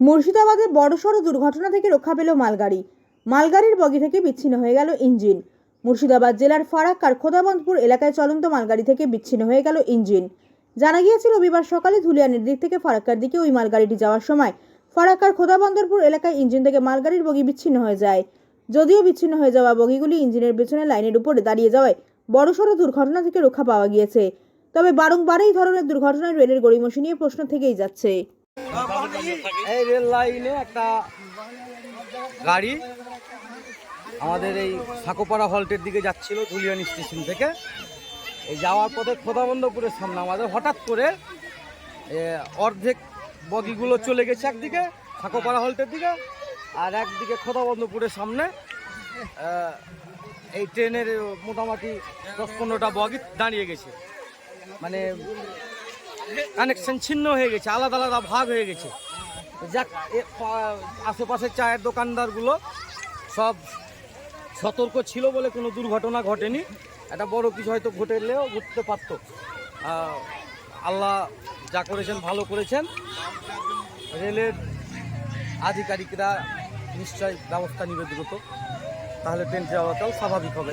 মুর্শিদাবাদে বড়সড় দুর্ঘটনা থেকে রক্ষা পেল মালগাড়ি। মালগাড়ির বগি থেকে বিচ্ছিন্ন হয়ে গেল ইঞ্জিন। মুর্শিদাবাদ জেলার ফারাক্কার খোদাবন্দপুর এলাকায় চলন্ত মালগাড়ি থেকে বিচ্ছিন্ন হয়ে গেল ইঞ্জিন। জানা গিয়েছে, রবিবার সকালে ধুলিয়ানের দিক থেকে ফারাক্কার দিকে ওই মালগাড়িটি যাওয়ার সময় ফারাক্কার খোদাবন্দরপুর এলাকায় ইঞ্জিন থেকে মালগাড়ির বগি বিচ্ছিন্ন হয়ে যায়। যদিও বিচ্ছিন্ন হয়ে যাওয়া বগিগুলি ইঞ্জিনের পেছনে লাইনের উপরে দাঁড়িয়ে যাওয়ায় বড়সড় দুর্ঘটনা থেকে রক্ষা পাওয়া গিয়েছে। তবে বারংবার এই ধরনের দুর্ঘটনায় রেলের গড়িমসি নিয়ে প্রশ্ন থেকেই যাচ্ছে। এই রেল লাইনে একটা গাড়ি আমাদের এই সাকোপাড়া হল্টের দিকে যাচ্ছিল ধুলিয়ানি স্টেশন থেকে। এই যাওয়ার পথে খোদাবন্দপুরের সামনে আমাদের হঠাৎ করে অর্ধেক বগিগুলো চলে গেছে একদিকে, সাকোপাড়া হল্টের দিকে, আর একদিকে খোদাবন্দপুরের সামনে এই ট্রেনের মোটামুটি দশ পনেরোটা বগি দাঁড়িয়ে গেছে। মানে কানেকশন ছিন্ন হয়ে গেছে, আলাদা আলাদা ভাগ হয়ে গেছে। যাক আশেপাশের চায়ের দোকানদারগুলো সব সতর্ক ছিল বলে কোনো দুর্ঘটনা ঘটেনি। একটা বড় কিছু হয়তো ঘটেলেও ঘটতে পারতো। আল্লাহ যা করেছেন, ভালো করেছেন। রেলের আধিকারিকরা নিশ্চয় ব্যবস্থা নিবে দ্রুত। তাহলে ট্রেন চলাচল স্বাভাবিক হবে।